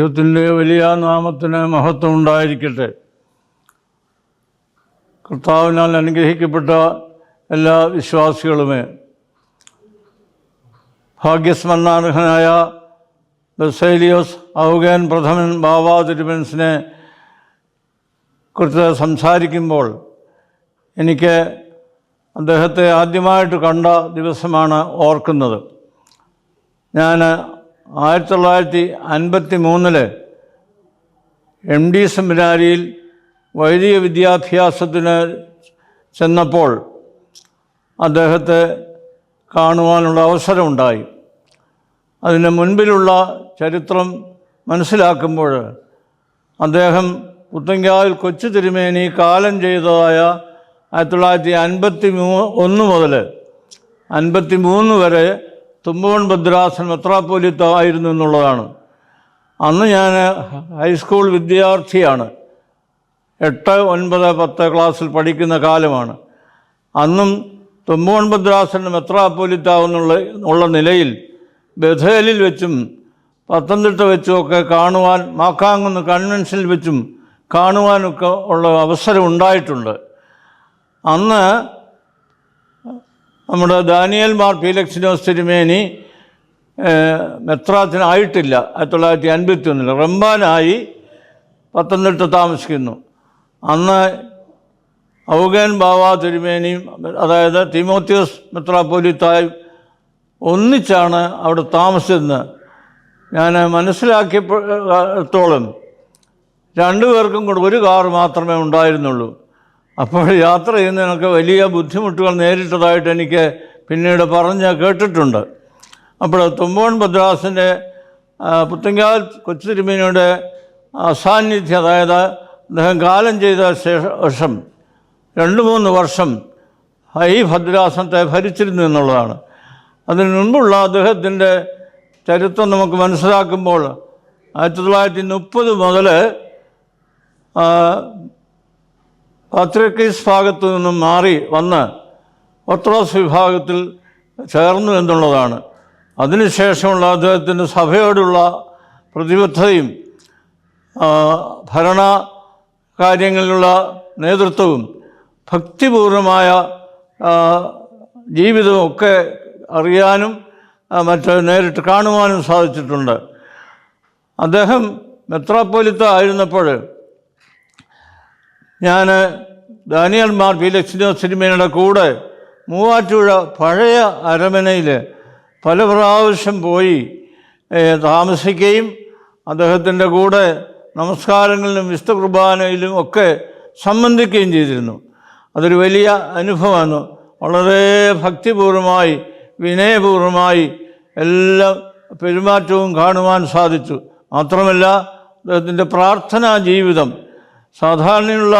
ദൈവത്തിന്റെ വലിയ നാമത്തിന് മഹത്വം ഉണ്ടായിരിക്കട്ടെ. കർത്താവിനാൽ അനുഗ്രഹിക്കപ്പെട്ട എല്ലാ വിശ്വാസികളുമേ ഭാഗ്യസ്മരണാർഹനായ ബസേലിയോസ് ഔഗൻ പ്രഥമൻ ബാബാ തിരുമൻസിനെ കുറിച്ച് സംസാരിക്കുമ്പോൾ എനിക്ക് അദ്ദേഹത്തെ ആദ്യമായിട്ട് കണ്ട ദിവസമാണ് ഓർക്കുന്നത്. ഞാൻ ആയിരത്തി തൊള്ളായിരത്തി അൻപത്തി മൂന്നിൽ എം ഡി സെമിനാരിയിൽ വൈദിക വിദ്യാഭ്യാസത്തിന് ചെന്നപ്പോൾ അദ്ദേഹത്തെ കാണുവാനുള്ള അവസരമുണ്ടായി. അതിന് മുൻപിലുള്ള ചരിത്രം മനസ്സിലാക്കുമ്പോൾ അദ്ദേഹം പുത്തങ്കാവിൽ കൊച്ചു തിരുമേനി കാലം ചെയ്തതായ ആയിരത്തി തൊള്ളായിരത്തി അൻപത്തി മൂ ഒന്ന് മുതൽ അൻപത്തി മൂന്ന് വരെ തുമ്പവൺ ഭദ്രാസൻ മെത്രാപ്പോലിത്ത ആയിരുന്നു എന്നുള്ളതാണ്. അന്ന് ഞാൻ ഹൈസ്കൂൾ വിദ്യാർത്ഥിയാണ്. എട്ട് ഒൻപത് പത്ത് ക്ലാസ്സിൽ പഠിക്കുന്ന കാലമാണ്. അന്നും തുമ്പോൺ ഭദ്രാസൻ മെത്രാപ്പോലിത്ത എന്നുള്ള ഉള്ള നിലയിൽ ബഥേലിൽ വെച്ചും പത്തനംതിട്ട വെച്ചുമൊക്കെ കാണുവാൻ മാക്കാങ്ങുന്ന കൺവെൻഷനിൽ വെച്ചും കാണുവാനൊക്കെ ഉള്ള അവസരം ഉണ്ടായിട്ടുണ്ട്. അന്ന് നമ്മുടെ ദാനിയൽ മാർ ഫീലക്സിനോസ് തിരുമേനി മെത്രാത്തിനായിട്ടില്ല ആയിരത്തി തൊള്ളായിരത്തി അൻപത്തി ഒന്നിൽ റംബാനായി പത്തനംതിട്ട താമസിക്കുന്നു. അന്ന് ഔഗൻ ബാവ തിരുമേനിയും അതായത് തിമോത്യോസ് മെത്രാപ്പോലിത്തായും ഒന്നിച്ചാണ് അവിടെ താമസിച്ചതെന്ന് ഞാൻ മനസ്സിലാക്കിയപ്പോഴത്തോളം രണ്ടു പേർക്കും കൂടെ ഒരു കാർ മാത്രമേ ഉണ്ടായിരുന്നുള്ളൂ. അപ്പോൾ യാത്ര ചെയ്യുന്നതിനൊക്കെ വലിയ ബുദ്ധിമുട്ടുകൾ നേരിട്ടതായിട്ട് എനിക്ക് പിന്നീട് പറഞ്ഞ് കേട്ടിട്ടുണ്ട്. അപ്പോൾ തുമ്പോൺ ഭദ്രാസിന്റെ പുത്തങ്കാൽ കൊച്ചു തിരുമേനിയുടെ അസാന്നിധ്യം അതായത് അദ്ദേഹം കാലം ചെയ്ത ശേഷം രണ്ട് മൂന്ന് വർഷം ഈ ഭദ്രാസനത്തെ ഭരിച്ചിരുന്നു എന്നുള്ളതാണ്. അതിന് മുൻപുള്ള അദ്ദേഹത്തിന്റെ ചരിത്രം നമുക്ക് മനസ്സിലാക്കുമ്പോൾ ആയിരത്തി തൊള്ളായിരത്തി മുപ്പത് മുതൽ പത്രിക്കീസ് ഭാഗത്തു നിന്നും മാറി വന്ന് ഓർത്തഡോക്സ് വിഭാഗത്തിൽ ചേർന്നു എന്നുള്ളതാണ്. അതിനുശേഷമുള്ള അദ്ദേഹത്തിന്റെ സഭയോടുള്ള പ്രതിബദ്ധതയും ഭരണ കാര്യങ്ങളിലുള്ള നേതൃത്വവും ഭക്തിപൂർവമായ ജീവിതവും ഒക്കെ അറിയാനും മറ്റ് നേരിട്ട് കാണുവാനും സാധിച്ചിട്ടുണ്ട്. അദ്ദേഹം മെത്രാപ്പൊലിത്ത ആയിരുന്നപ്പോൾ ഞാൻ ദാനിയൽ മാർ ഫിലക്സിനോ സിനിമയുടെ കൂടെ മൂവാറ്റുപുഴ പഴയ അരമനയിൽ പല പ്രാവശ്യം പോയി താമസിക്കുകയും അദ്ദേഹത്തിന്റെ കൂടെ നമസ്കാരങ്ങളിലും വിശുദ്ധ കുർബാനയിലും ഒക്കെ സംബന്ധിക്കുകയും ചെയ്തിരുന്നു. അതൊരു വലിയ അനുഭവമാണ്. വളരെ ഭക്തിപൂർവമായി വിനയപൂർവമായി എല്ലാ പെരുമാറ്റവും കാണുവാൻ സാധിച്ചു. മാത്രമല്ല അദ്ദേഹത്തിന്റെ പ്രാർത്ഥനാ ജീവിതം സാധാരണയുള്ള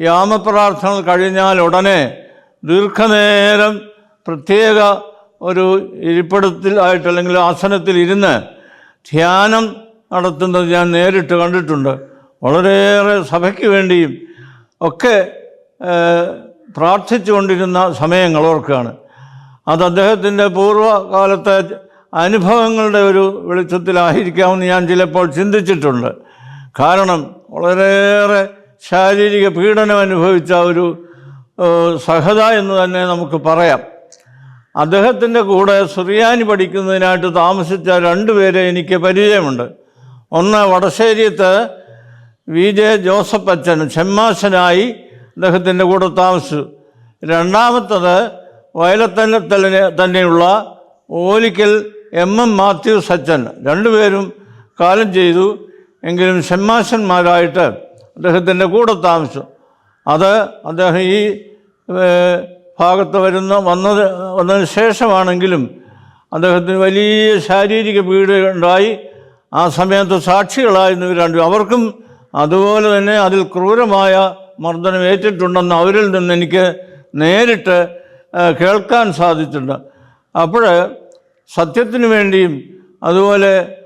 യാമപ്രാർത്ഥനകൾ കഴിഞ്ഞാൽ ഉടനെ ദീർഘനേരം പ്രത്യേക ഒരു ഇരിപ്പിടത്തിൽ ആയിട്ട് അല്ലെങ്കിൽ ആസനത്തിൽ ഇരുന്ന് ധ്യാനം നടത്തുന്നത് ഞാൻ നേരിട്ട് കണ്ടിട്ടുണ്ട്. വളരെയേറെ സഭയ്ക്ക് വേണ്ടിയും ഒക്കെ പ്രാർത്ഥിച്ചുകൊണ്ടിരുന്ന സമയങ്ങൾ ഓർക്കുകയാണ്. അത് അദ്ദേഹത്തിന്റെ പൂർവകാലത്തെ അനുഭവങ്ങളുടെ ഒരു വെളിച്ചത്തിലായിരിക്കാമെന്ന് ഞാൻ ചിലപ്പോൾ ചിന്തിച്ചിട്ടുണ്ട്. കാരണം വളരെയേറെ ശാരീരിക പീഡനം അനുഭവിച്ച ഒരു സഹത എന്ന് തന്നെ നമുക്ക് പറയാം. അദ്ദേഹത്തിന്റെ കൂടെ സുറിയാനി പഠിക്കുന്നതിനായിട്ട് താമസിച്ച രണ്ടുപേരെ എനിക്ക് പരിചയമുണ്ട്. ഒന്ന് വടശ്ശേരിയത്ത് വി ജെ ജോസഫ് അച്ഛൻ ഷെമ്മാശനായി അദ്ദേഹത്തിന്റെ കൂടെ താമസിച്ചു. രണ്ടാമത്തത് വയലത്തന്നെ തന്നെയുള്ള ഓലിക്കൽ എം എം മാത്യു അച്ഛൻ രണ്ടുപേരും കാലം ചെയ്തു. എങ്കിലും ഷെമ്മാശന്മാരായിട്ട് അദ്ദേഹത്തിന്റെ കൂടെ താമസിച്ചു. അത് അദ്ദേഹം ഈ ഭാഗത്ത് വരുന്ന വന്നത് വന്നതിന് ശേഷമാണെങ്കിലും അദ്ദേഹത്തിന് വലിയ ശാരീരിക പീഡ ഉണ്ടായി. ആ സമയത്ത് സാക്ഷികളായിരുന്നു ഇവർ രണ്ടു അവർക്കും അതുപോലെ തന്നെ അതിൽ ക്രൂരമായ മർദ്ദനം ഏറ്റിട്ടുണ്ടെന്ന് അവരിൽ നിന്ന് എനിക്ക് നേരിട്ട് കേൾക്കാൻ സാധിച്ചിട്ടുണ്ട്. അപ്പോൾ സത്യത്തിന് വേണ്ടിയും അതുപോലെ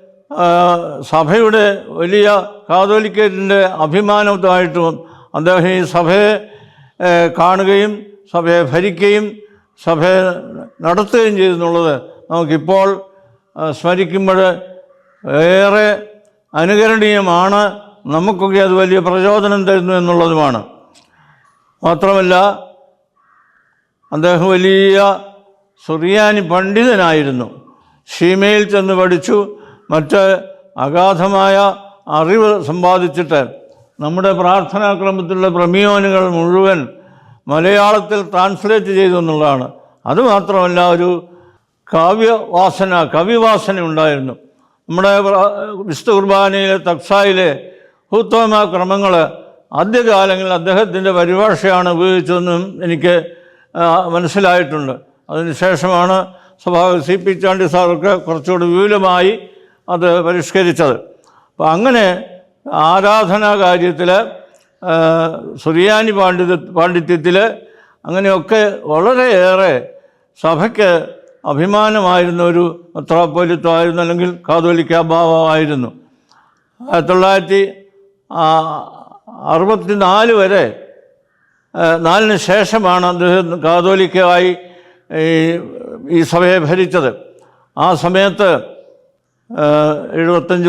സഭയുടെ വലിയ കാതോലിക്കറ്റിന്റെ അഭിമാനമായിട്ടും അദ്ദേഹം ഈ സഭയെ കാണുകയും സഭയെ ഭരിക്കുകയും സഭയെ നടത്തുകയും ചെയ്തെന്നുള്ളത് നമുക്കിപ്പോൾ സ്മരിക്കുമ്പോൾ ഏറെ അനുകരണീയമാണ്. നമുക്കൊക്കെ അത് വലിയ പ്രചോദനം തരുന്നു എന്നുള്ളതുമാണ്. മാത്രമല്ല അദ്ദേഹം വലിയ സുറിയാനി പണ്ഡിതനായിരുന്നു. ഷീമയിൽ ചെന്ന് പഠിച്ചു. മറ്റ് അഗാധമായ അറിവ് സമ്പാദിച്ചിട്ട് നമ്മുടെ പ്രാർത്ഥനാക്രമത്തിലുള്ള പ്രമിയോനുകൾ മുഴുവൻ മലയാളത്തിൽ ട്രാൻസ്ലേറ്റ് ചെയ്തു എന്നുള്ളതാണ്. അതുമാത്രമല്ല ഒരു കാവ്യവാസന കവിവാസന ഉണ്ടായിരുന്നു. നമ്മുടെ വിശുദ്ധ കുർബാനയിലെ തക്സായിലെ ഹൂത്തോമ ക്രമങ്ങൾ ആദ്യകാലങ്ങളിൽ അദ്ദേഹത്തിന്റെ പരിഭാഷയാണ് ഉപയോഗിച്ചതെന്നും എനിക്ക് മനസ്സിലായിട്ടുണ്ട്. അതിനുശേഷമാണ് സഭാ സി പി ചാണ്ടി സാറൊക്കെ കുറച്ചുകൂടി വിപുലമായി അത് പരിഷ്കരിച്ചത്. അപ്പം അങ്ങനെ ആരാധനാ കാര്യത്തിൽ സുറിയാനി പാണ്ഡിത്യ പാണ്ഡിത്യത്തിൽ അങ്ങനെയൊക്കെ വളരെയേറെ സഭയ്ക്ക് അഭിമാനമായിരുന്ന ഒരു മെത്രാപ്പൊലിത്വമായിരുന്നു അല്ലെങ്കിൽ കാതോലിക്ക ഭാവമായിരുന്നു. ആയിരത്തി തൊള്ളായിരത്തി അറുപത്തി നാല് വരെ നാലിന് ശേഷമാണ് അദ്ദേഹം കാതോലിക്കയായി ഈ സഭയെ ഭരിച്ചത്. ആ സമയത്ത് എഴുപത്തഞ്ച്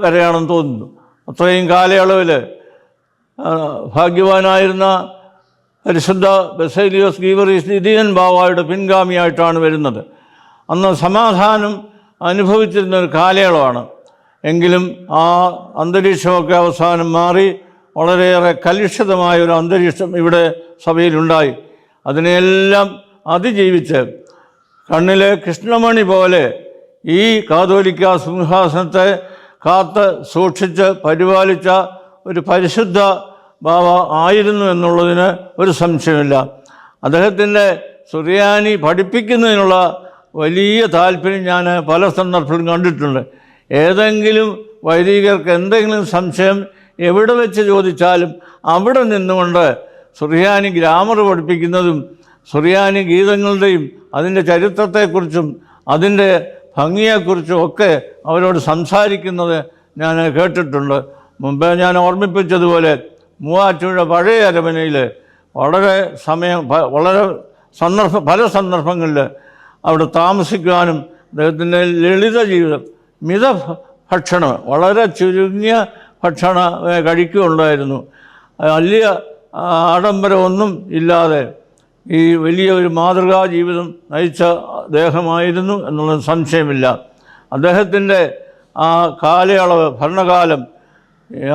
വരെയാണെന്ന് തോന്നുന്നു. അത്രയും കാലയളവിൽ ഭാഗ്യവാനായിരുന്ന പരിശുദ്ധ ബസേലിയോസ് ഗീവറീസ് നിധിയൻ ബാവായുടെ പിൻഗാമിയായിട്ടാണ് വരുന്നത്. അന്ന് സമാധാനം അനുഭവിച്ചിരുന്ന ഒരു കാലയളവാണ്. എങ്കിലും ആ അന്തരീക്ഷമൊക്കെ അവസാനം മാറി വളരെയേറെ കലുഷിതമായ ഒരു അന്തരീക്ഷം ഇവിടെ സഭയിലുണ്ടായി. അതിനെയെല്ലാം അതിജീവിച്ച് കണ്ണിലെ കൃഷ്ണമണി പോലെ ഈ കാതോലിക്ക സിംഹാസനത്തെ കാത്ത് സൂക്ഷിച്ച് പരിപാലിച്ച ഒരു പരിശുദ്ധ ബാബ ആയിരുന്നു എന്നുള്ളതിന് ഒരു സംശയമില്ല. അദ്ദേഹത്തിന്റെ സുറിയാനി പഠിപ്പിക്കുന്നതിനുള്ള വലിയ താല്പര്യം ഞാൻ പല സന്ദർഭത്തിലും കണ്ടിട്ടുണ്ട്. ഏതെങ്കിലും വൈദികർക്ക് എന്തെങ്കിലും സംശയം എവിടെ വെച്ച് ചോദിച്ചാലും അവിടെ നിന്നുകൊണ്ട് സുറിയാനി ഗ്രാമർ പഠിപ്പിക്കുന്നതും സുറിയാനി ഗീതങ്ങളുടെയും അതിന്റെ ചരിത്രത്തെക്കുറിച്ചും അതിന്റെ ഭംഗിയെക്കുറിച്ചും ഒക്കെ അവരോട് സംസാരിക്കുന്നത് ഞാൻ കേട്ടിട്ടുണ്ട്. മുമ്പേ ഞാൻ ഓർമ്മിപ്പിച്ചതുപോലെ മൂവാറ്റുപുഴ പഴയ അരമനയിൽ വളരെ സമയം വളരെ സന്ദർഭ പല സന്ദർഭങ്ങളിൽ അവിടെ താമസിക്കുവാനും അദ്ദേഹത്തിന്റെ ലളിത ജീവിതം മിത ഭക്ഷണം വളരെ ചുരുങ്ങിയ ഭക്ഷണം കഴിക്കുകയുണ്ടായിരുന്നു വലിയ ആഡംബരമൊന്നും ഇല്ലാതെ ഈ വലിയ ഒരു മാതൃകാ ജീവിതം നയിച്ച അദ്ദേഹമായിരുന്നു എന്നുള്ള സംശയമില്ല. അദ്ദേഹത്തിന്റെ ആ കാലയളവ് ഭരണകാലം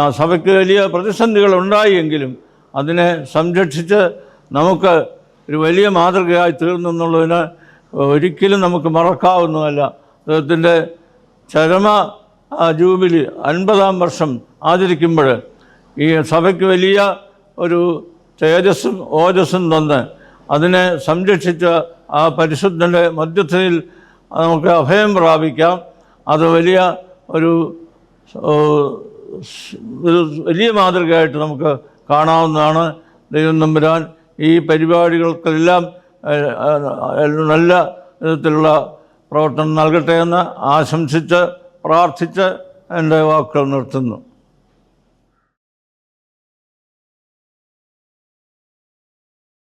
ആ സഭയ്ക്ക് വലിയ പ്രതിസന്ധികൾ ഉണ്ടായെങ്കിലും അതിനെ സംരക്ഷിച്ച് നമുക്ക് ഒരു വലിയ മാതൃകയായി തീർന്നു എന്നുള്ളതിന് ഒരിക്കലും നമുക്ക് മറക്കാവുന്നതല്ല. അദ്ദേഹത്തിന്റെ ചരമ ജൂബിലി അൻപതാം വർഷം ആചരിക്കുമ്പോൾ ഈ സഭയ്ക്ക് വലിയ ഒരു തേജസ്സും ഓജസ്സും തന്ന് അതിനെ സംരക്ഷിച്ച് ആ പരിശുദ്ധന്റെ മധ്യത്തിൽ നമുക്ക് അഭയം പ്രാപിക്കാം. അത് വലിയ ഒരു വലിയ മാതൃകയായിട്ട് നമുക്ക് കാണാവുന്നതാണ്. ദൈവം നമ്പുരാൻ ഈ പരിപാടികൾക്കെല്ലാം നല്ല വിധത്തിലുള്ള പ്രവർത്തനം നൽകട്ടെ എന്ന് ആശംസിച്ച് പ്രാർത്ഥിച്ച് എന്റെ വാക്കുകൾ നിർത്തുന്നു.